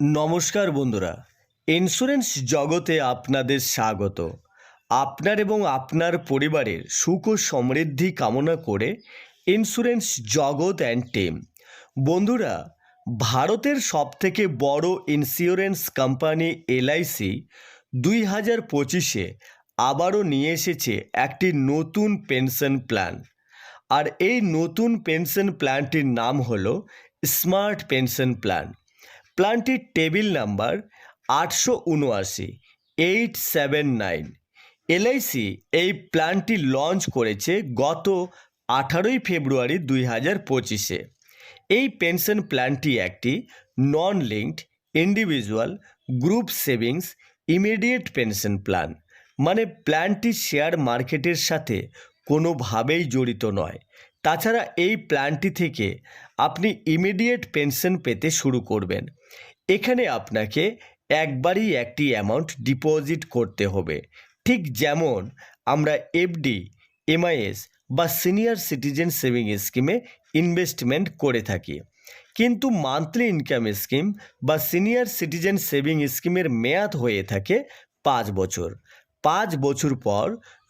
নমস্কার বন্ধুরা। ইন্স্যুরেন্স জগতে আপনাদের স্বাগত। আপনার এবং আপনার পরিবারের সুখ ও সমৃদ্ধি কামনা করে ইন্স্যুরেন্স জগৎ অ্যান্ড টিম বন্ধুরা, ভারতের সবথেকে বড় ইন্স্যুরেন্স কোম্পানি এলআইসি দুই হাজার পঁচিশে আবারও নিয়ে এসেছে একটি নতুন পেনশন প্ল্যান আর এই নতুন পেনশন প্ল্যানটির নাম হলো স্মার্ট পেনশন প্ল্যান প্ল্যানটির টেবিল নাম্বার আটশো উনআশি, এইট সেভেন নাইন। এলআইসি এই প্ল্যানটি লঞ্চ করেছে গত আঠারোই ফেব্রুয়ারি দুই হাজার পঁচিশে। এই পেনশন প্ল্যানটি একটি non linked individual group savings immediate pension plan মানে প্ল্যানটি শেয়ার মার্কেটের সাথে কোনোভাবেই জড়িত নয়। তাছাড়া এই প্ল্যানটি থেকে আপনি ইমিডিয়েট পেনশন পেতে শুরু করবেন। এখানে আপনাকে একবারই একটি অ্যামাউন্ট ডিপোজিট করতে হবে। ঠিক যেমন আমরা এফডি এমআইএস বা সিনিয়র সিটিজেন সেভিং স্কিমে ইনভেস্টমেন্ট করে থাকি। কিন্তু মান্থলি ইনকাম স্কিম বা সিনিয়র সিটিজেন সেভিং স্কিমের মেয়াদ হয়ে থাকে পাঁচ বছর। পাঁচ বছর পর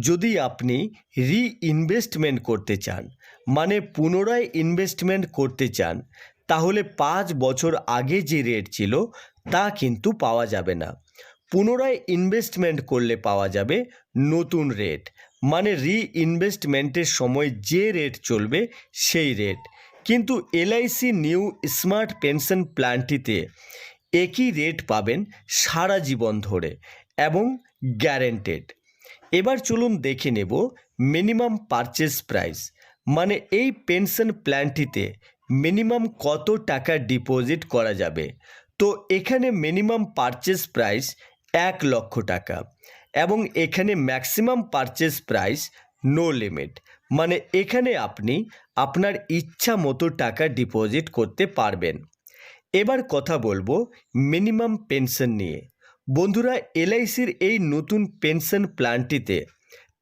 যদি আপনি রিইনভেস্টমেন্ট করতে চান মানে পুনরায় ইনভেস্টমেন্ট করতে চান, তাহলে পাঁচ বছর আগে যে রেট ছিল, তা কিন্তু পাওয়া যাবে না। পুনরায় ইনভেস্টমেন্ট করলে পাওয়া যাবে নতুন রেট মানে রিইনভেস্টমেন্টের সময় যে রেট চলবে, সেই রেট কিন্তু এলআইসি নিউ স্মার্ট পেনশন প্ল্যানটিতে একই রেট পাবেন সারা জীবন ধরে এবং গ্যারেন্টেড এবার চলুন দেখে নেব মিনিমাম পারচেস প্রাইস মানে এই পেনশন প্ল্যানটিতে মিনিমাম কত টাকা ডিপোজিট করা যাবে? তো এখানে মিনিমাম পারচেস প্রাইস এক লক্ষ টাকা এবং এখানে maximum purchase price no limit. মানে এখানে আপনি আপনার ইচ্ছা মতো টাকা ডিপোজিট করতে পারবেন। এবার কথা বলব মিনিমাম পেনশন নিয়ে। বন্ধুরা, এলআইসির এই নতুন পেনশন প্ল্যানটিতে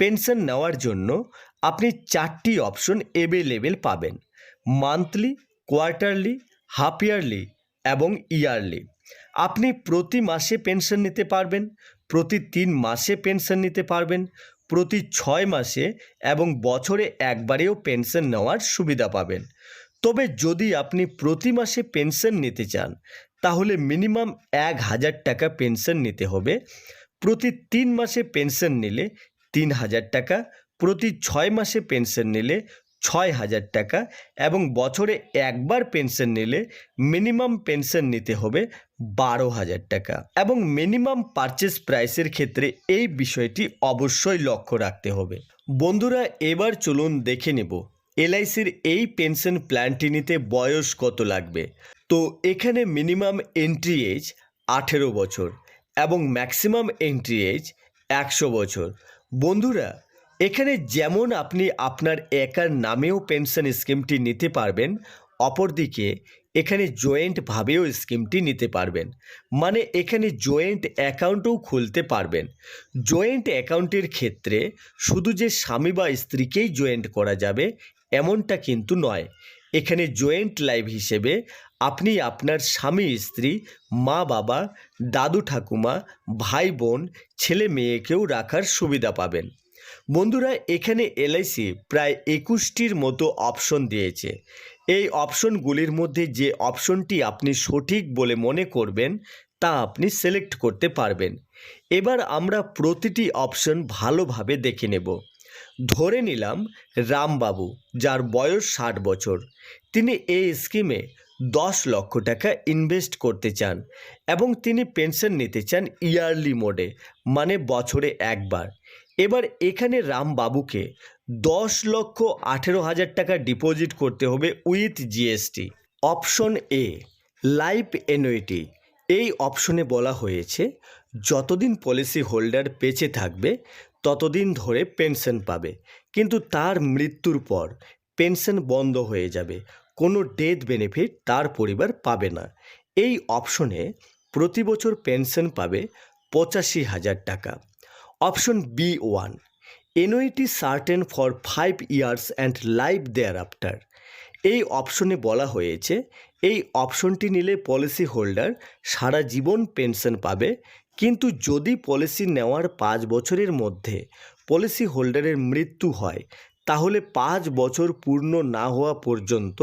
পেনশন নেওয়ার জন্য আপনি চারটি অপশন অ্যাভেলেবেল পাবেন। মান্থলি কোয়ার্টারলি হাফ ইয়ারলি এবং ইয়ারলি আপনি প্রতি মাসে পেনশন নিতে পারবেন, প্রতি তিন মাসে পেনশন নিতে পারবেন, প্রতি ছয় মাসে এবং বছরে একবারেও পেনশন নেওয়ার সুবিধা পাবেন। তবে যদি আপনি প্রতি মাসে পেনশন নিতে চান, তাহলে মিনিমাম এক হাজার টাকা পেনশন নিতে হবে। প্রতি তিন মাসে পেনশন নিলে তিন হাজার টাকা প্রতি ছয় মাসে পেনশন নিলে ছয় হাজার টাকা এবং বছরে একবার পেনশন নিলে মিনিমাম পেনশন নিতে হবে বারো হাজার টাকা। এবং মিনিমাম পারচেস প্রাইসের ক্ষেত্রে এই বিষয়টি অবশ্যই লক্ষ্য রাখতে হবে। বন্ধুরা, এবার চলুন দেখে নেব এলআইসির এই পেনশন প্ল্যানটি নিতে বয়স কত লাগবে? তো এখানে মিনিমাম এন্ট্রি এজ আঠেরো বছর এবং ম্যাক্সিমাম এন্ট্রি এজ একশো বছর। বন্ধুরা এখানে যেমন আপনি আপনার একার নামেও পেনশন স্কিমটি নিতে পারবেন, অপরদিকে এখানে জয়েন্টভাবেও স্কিমটি নিতে পারবেন। মানে এখানে জয়েন্ট অ্যাকাউন্টও খুলতে পারবেন। জয়েন্ট অ্যাকাউন্টের ক্ষেত্রে শুধু যে স্বামী বা স্ত্রীকেই জয়েন্ট করা যাবে, এমনটা কিন্তু নয়। এখানে জয়েন্ট লাইভ হিসেবে আপনি আপনার স্বামী, স্ত্রী, মা, বাবা, দাদু, ঠাকুমা, ভাই, বোন, ছেলে, মেয়েকেও রাখার সুবিধা পাবেন। বন্ধুরা, এখানে এলআইসি প্রায় একুশটির মতো অপশন দিয়েছে। এই অপশনগুলির মধ্যে যে অপশনটি আপনি সঠিক বলে মনে করবেন, তা আপনি সিলেক্ট করতে পারবেন। এবার আমরা প্রতিটি অপশন ভালোভাবে দেখে নেব। ধরে নিলাম, রামবাবু, যার বয়স ষাট বছর। তিনি এই স্কিমে দশ লক্ষ টাকা ইনভেস্ট করতে চান এবং তিনি পেনশন নিতে চান ইয়ারলি মোডে মানে বছরে একবার। এবার এখানে রামবাবুকে দশ লক্ষ আঠেরো হাজার টাকা ডিপোজিট করতে হবে with GST option A life annuity এই অপশনে বলা হয়েছে, যতদিন পলিসি হোল্ডার বেঁচে থাকবে, ততদিন ধরে পেনশন পাবে। কিন্তু তার মৃত্যুর পর পেনশন বন্ধ হয়ে যাবে। কোনো ডেথ বেনিফিট তার পরিবার পাবে না। এই অপশনে প্রতি বছর পেনশন পাবে পঁচাশি হাজার টাকা। Option B one annuity certain for five years and life thereafter এই অপশনে বলা হয়েছে, এই অপশনটি নিলে পলিসি হোল্ডার সারা জীবন পেনশন পাবে, কিন্তু যদি পলিসি নেওয়ার পাঁচ বছরের মধ্যে পলিসি হোল্ডারের মৃত্যু হয়, তাহলে পাঁচ বছর পূর্ণ না হওয়া পর্যন্ত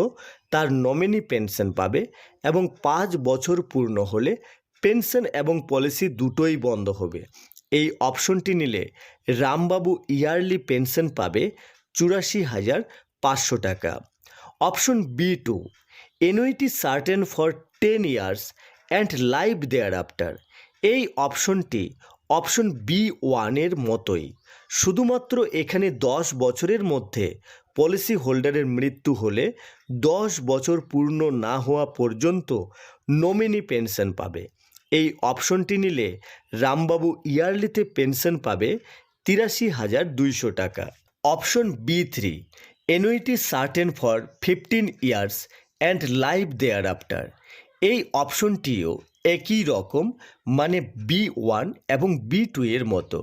তার নমিনি পেনশন পাবে এবং পাঁচ বছর পূর্ণ হলে পেনশন এবং পলিসি দুটোই বন্ধ হবে। এই অপশনটি নিলে রামবাবু ইয়ারলি পেনশন পাবে চুরাশি হাজার পাঁচশো টাকা। Option B two annuity certain for ten years and live thereafter এই অপশনটি অপশন বি ওয়ানের মতোই। শুধুমাত্র এখানে দশ বছরের মধ্যে পলিসি হোল্ডারের মৃত্যু হলে দশ বছর পূর্ণ না হওয়া পর্যন্ত নমিনি পেনশন পাবে। এই অপশনটি নিলে রামবাবু ইয়ারলিতে পেনশন পাবে তিরাশি হাজার দুইশো টাকা। Option B three annuity certain for fifteen years and live thereafter এই অপশনটিও একই রকম মানে বি ওয়ান এবং বি টু এর মতো।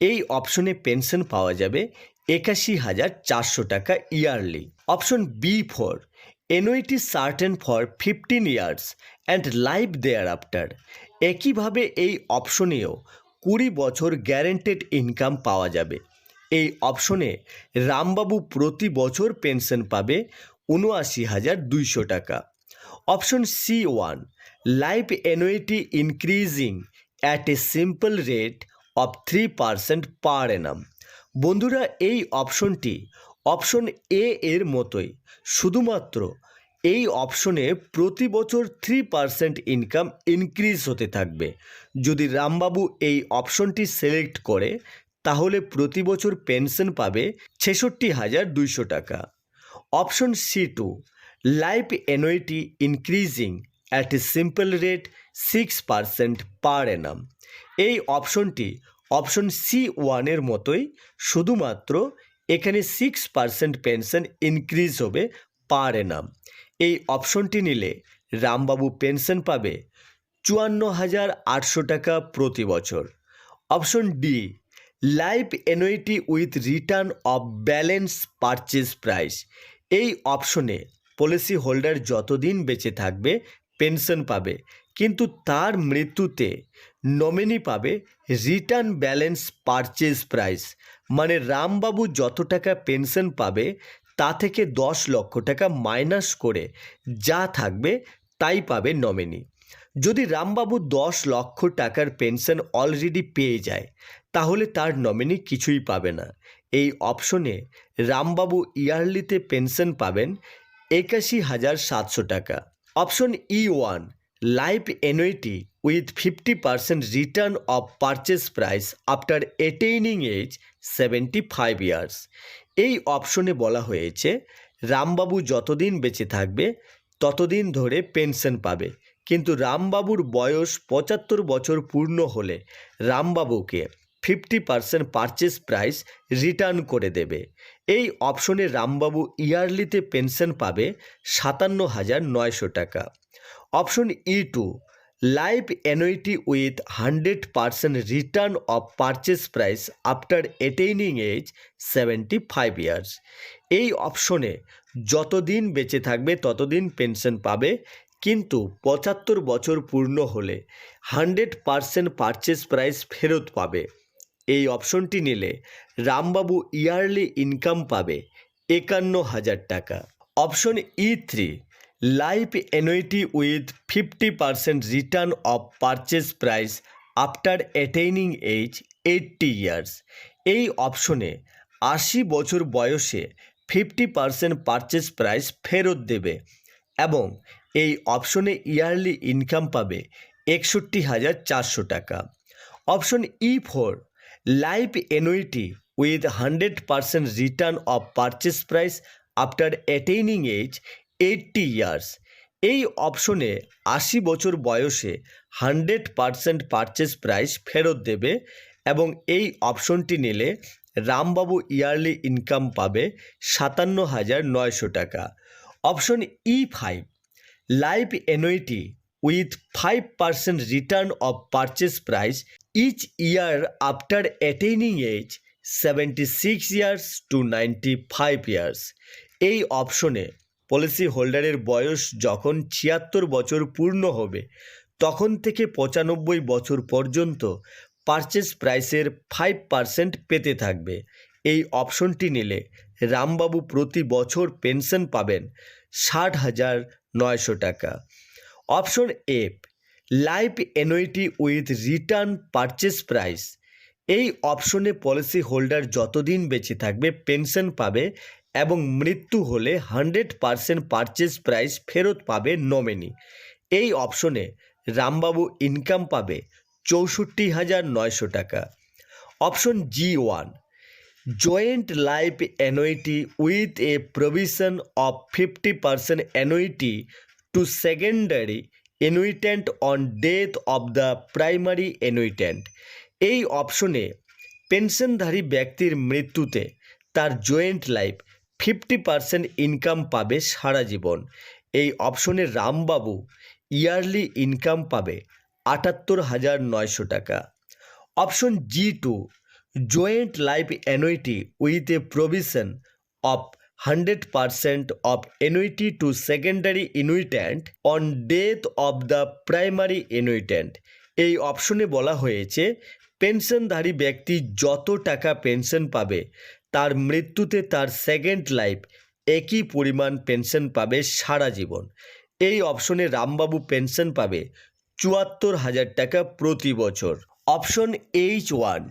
এই অপশনে পেনশন পাওয়া যাবে একাশি হাজার চারশো টাকা yearly. Option B four annuity certain for fifteen years and life thereafter একইভাবে এই অপশনেও কুড়ি বছর গ্যারেন্টেড ইনকাম পাওয়া যাবে। এই অপশনে রামবাবু প্রতি বছর পেনশন পাবে উনআশি হাজার দুইশো টাকা। Option C one life annuity increasing at a simple rate of three percent per annum বন্ধুরা, এই অপশনটি অপশন এ এর মতোই। শুধুমাত্র এই অপশনে প্রতি বছর থ্রি পারসেন্ট ইনকাম ইনক্রিজ হতে থাকবে। যদি রামবাবু এই অপশনটি সিলেক্ট করে, তাহলে প্রতি বছর পেনশন পাবে ছেষট্টি হাজার দুইশো টাকা। Option C two life annuity increasing at a simple rate six percent per annum এই অপশনটি অপশন সি ওয়ানের মতোই, শুধুমাত্র এখানে সিক্স পারসেন্ট পেনশন ইনক্রিজ হবে পার এনাম এই অপশনটি নিলে রামবাবু পেনশন পাবে চুয়ান্ন হাজার আটশো টাকা প্রতি বছর। Option D life annuity with return of balance purchase price এই অপশনে পলিসি হোল্ডার যতদিন বেঁচে থাকবে পেনশন পাবে, কিন্তু তার মৃত্যুতে নমিনি পাবে রিটার্ন ব্যালেন্স পারচেজ প্রাইস মানে রামবাবু যত টাকা পেনশন পাবে, তা থেকে দশ লক্ষ টাকা মাইনাস করে যা থাকবে তাই পাবে নমিনি। যদি রামবাবু দশ লক্ষ টাকার পেনশন অলরেডি পেয়ে যায়, তাহলে তার নমিনি কিছুই পাবে না। এই অপশনে রামবাবু ইয়ারলিতে পেনশন পাবেন একাশি হাজার সাতশো টাকা। Option E one life annuity with fifty percent return of purchase price after attaining age seventy five years এই অপশনে বলা হয়েছে, রামবাবু যতদিন বেঁচে থাকবে, ততদিন ধরে পেনশন পাবে। কিন্তু রামবাবুর বয়স পঁচাত্তর বছর পূর্ণ হলে রামবাবুকে fifty percent purchase price return করে দেবে। এই অপশনে রামবাবু ইয়ারলিতে পেনশন পাবে সাতান্ন হাজার নয়শো টাকা। Option E two life annuity with hundred percent return of purchase price after attaining age seventy five years এই অপশনে যতদিন বেঁচে থাকবে, ততদিন পেনশন পাবে। কিন্তু পঁচাত্তর বছর পূর্ণ হলে হান্ড্রেড পার্সেন্ট পারচেস প্রাইস ফেরত পাবে। এই অপশনটি নিলে রামবাবু ইয়ারলি ইনকাম পাবে একান্ন হাজার টাকা। Option E three life annuity with fifty percent return of purchase price after attaining age eighty years এই অপশনে আশি বছর বয়সে ফিফটি পার্সেন্ট পারচেস প্রাইস ফেরত দেবে এবং এই অপশনে ইয়ারলি ইনকাম পাবে একষট্টি হাজার চারশো টাকা। Option E four life annuity with hundred percent return of purchase price after attaining age eighty years এই অপশনে আশি বছর বয়সে হান্ড্রেড পার্সেন্ট পারচেস প্রাইস ফেরত দেবে এবং এই অপশনটি নিলে রামবাবু ইয়ারলি ইনকাম পাবে সাতান্ন হাজার নয়শো টাকা। Option E five life annuity with five percent return of purchase price each year after attaining age seventy six years to ninety five years এই অপশনে পলিসি হোল্ডারের বয়স যখন ছিয়াত্তর বছর পূর্ণ হবে, তখন থেকে পঁচানব্বই বছর পর্যন্ত পারচেস প্রাইসের ফাইভ পার্সেন্ট পেতে থাকবে। এই অপশনটি নিলে রামবাবু প্রতি বছর পেনশন পাবেন ষাট হাজার নয়শো টাকা। Option F life annuity with return purchase price এই অপশনে পলিসি হোল্ডার যতদিন বেঁচে থাকবে পেনশন পাবে এবং মৃত্যু হলে হান্ড্রেড পারসেন্ট পারচেস প্রাইস ফেরত পাবে নমিনি। এই অপশনে রামবাবু ইনকাম পাবে চৌষট্টি হাজার নয়শো টাকা। Option G one joint life annuity with a provision of 50% annuity to secondary annuitant on death of the primary annuitant এই অপশনে পেনশনধারী ব্যক্তির মৃত্যুতে তার joint life fifty percent income পাবে সারা জীবন। এই অপশনে রামবাবু ইয়ারলি ইনকাম পাবে আটাত্তর হাজার নয়শো টাকা। Option G two joint life annuity with a provision of 100% of annuity to secondary annuitant on death of the primary annuitant এই অপশনে বলা হয়েছে পেনশনধারী ব্যক্তি যত টাকা পেনশন পাবে তার মৃত্যুতে তার সেকেন্ড লাইফ একই পরিমাণ পেনশন পাবে সারা জীবন। এই অপশনে রামবাবু পেনশন পাবে চুয়াত্তর হাজার টাকা প্রতি বছর। Option H one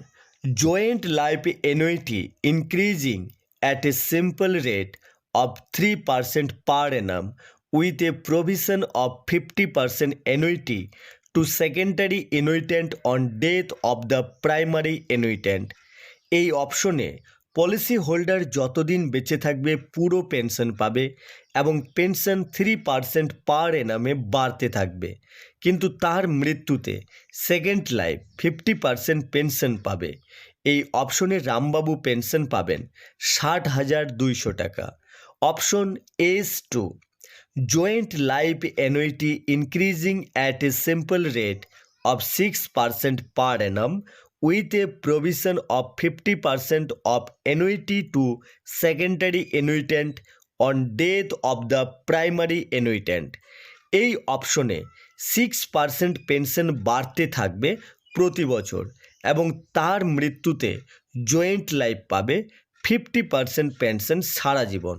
joint life annuity increasing at a simple rate of three percent per annum with a provision of fifty percent annuity to secondary annuitant on death of the primary annuitant এই অপশনে policy holder যতদিন বেঁচে থাকবে, পুরো pension পাবে এবং pension three percent per এনামে বাড়তে থাকবে। কিন্তু তার মৃত্যুতে second life fifty percent pension পাবে। এই অপশনে রামবাবু পেনশন পাবেন ষাট হাজার দুইশো টাকা। Option S two joint life life increasing at a simple rate rate six 6% per annum a a of fifty 50% of to secondary secondary on death death the primary annuitant. এই অপশনে সিক্স পার্সেন্ট পেনশন বাড়তে থাকবে প্রতি বছর এবং তার মৃত্যুতে joint life পাবে ফিফটি পার্সেন্ট পেনশন সারা জীবন।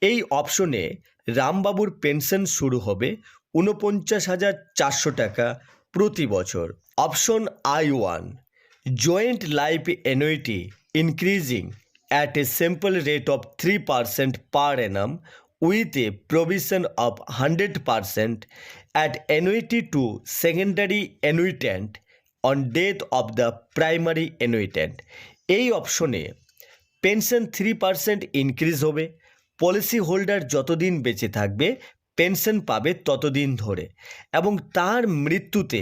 এই অপশনে রামবাবুর পেনশন শুরু হবে ঊনপঞ্চাশ হাজার চারশো টাকা প্রতি বছর। Option I one annuity increasing at a simple rate of three percent per annum with a provision of hundred percent at annuity to secondary annuitant on death of the primary annuitant এই অপশনে pension three percent increase হবে policy holder যতদিন বেঁচে থাকবে pension পাবে ততদিন ধরে এবং তার মৃত্যুতে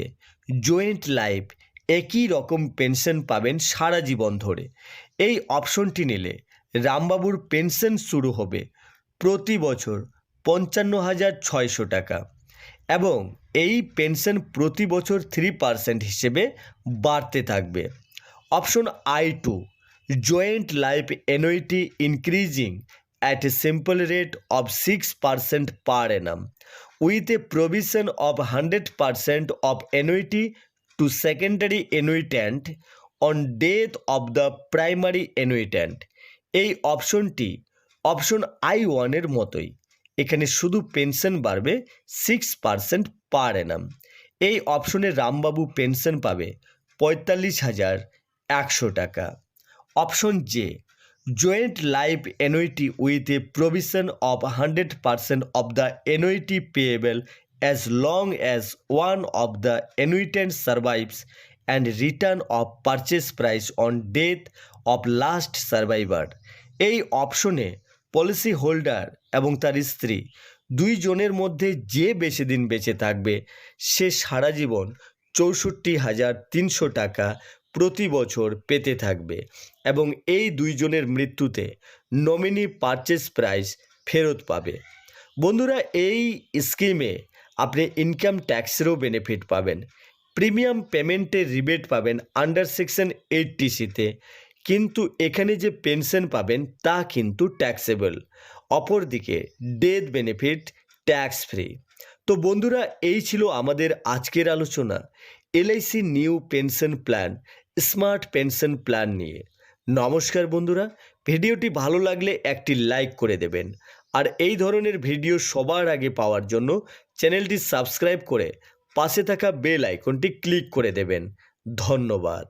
জয়েন্ট লাইফ একই রকম পেনশন পাবেন সারা জীবন ধরে। এই অপশনটি নিলে রামবাবুর পেনশন শুরু হবে প্রতি বছর পঞ্চান্ন হাজার ছয়শো টাকা এবং এই পেনশন প্রতি বছর থ্রি পার্সেন্ট হিসেবে বাড়তে থাকবে। Option I two, joint life annuity increasing at a simple rate of 6% per annum with a provision of 100% of annuity to secondary annuitant on death of the primary annuitant এই অপশনটি option I ওয়ানের মতোই। এখানে শুধু pension বাড়বে six percent per annum এই অপশনে রামবাবু pension পাবে পঁয়তাল্লিশ হাজার একশো টাকা। Option J joint life annuity with a provision of hundred percent of the annuity payable as long as one of the annuitant survives and return of purchase price on death of last survivor এই অপশনে policy holder এবং তার স্ত্রী দুইজনের মধ্যে যে বেশি দিন বেঁচে থাকবে, সে সারা জীবন চৌষট্টি হাজার তিনশো টাকা প্রতি বছর পেতে থাকবে এবং এই দুইজনের মৃত্যুতে নমিনি পারচেস প্রাইস ফেরত পাবে। বন্ধুরা, এই স্কিমে আপনি ইনকাম ট্যাক্সেরও বেনিফিট পাবেন। প্রিমিয়াম পেমেন্টের রিবেট পাবেন আন্ডার সেকশন এইটটিসিতে কিন্তু এখানে যে পেনশন পাবেন, তা কিন্তু ট্যাক্সেবল অপরদিকে ডেথ বেনিফিট ট্যাক্স ফ্রি তো বন্ধুরা, এই ছিল আমাদের আজকের আলোচনা। LIC new pension plan smart pension plan নিয়ে। নমস্কার বন্ধুরা, ভিডিওটি ভালো লাগলে একটি লাইক করে দেবেন। আর এই ধরনের ভিডিও সবার আগে পাওয়ার জন্য চ্যানেলটি সাবস্ক্রাইব করে পাশে থাকা বেল আইকনটি ক্লিক করে দেবেন। ধন্যবাদ।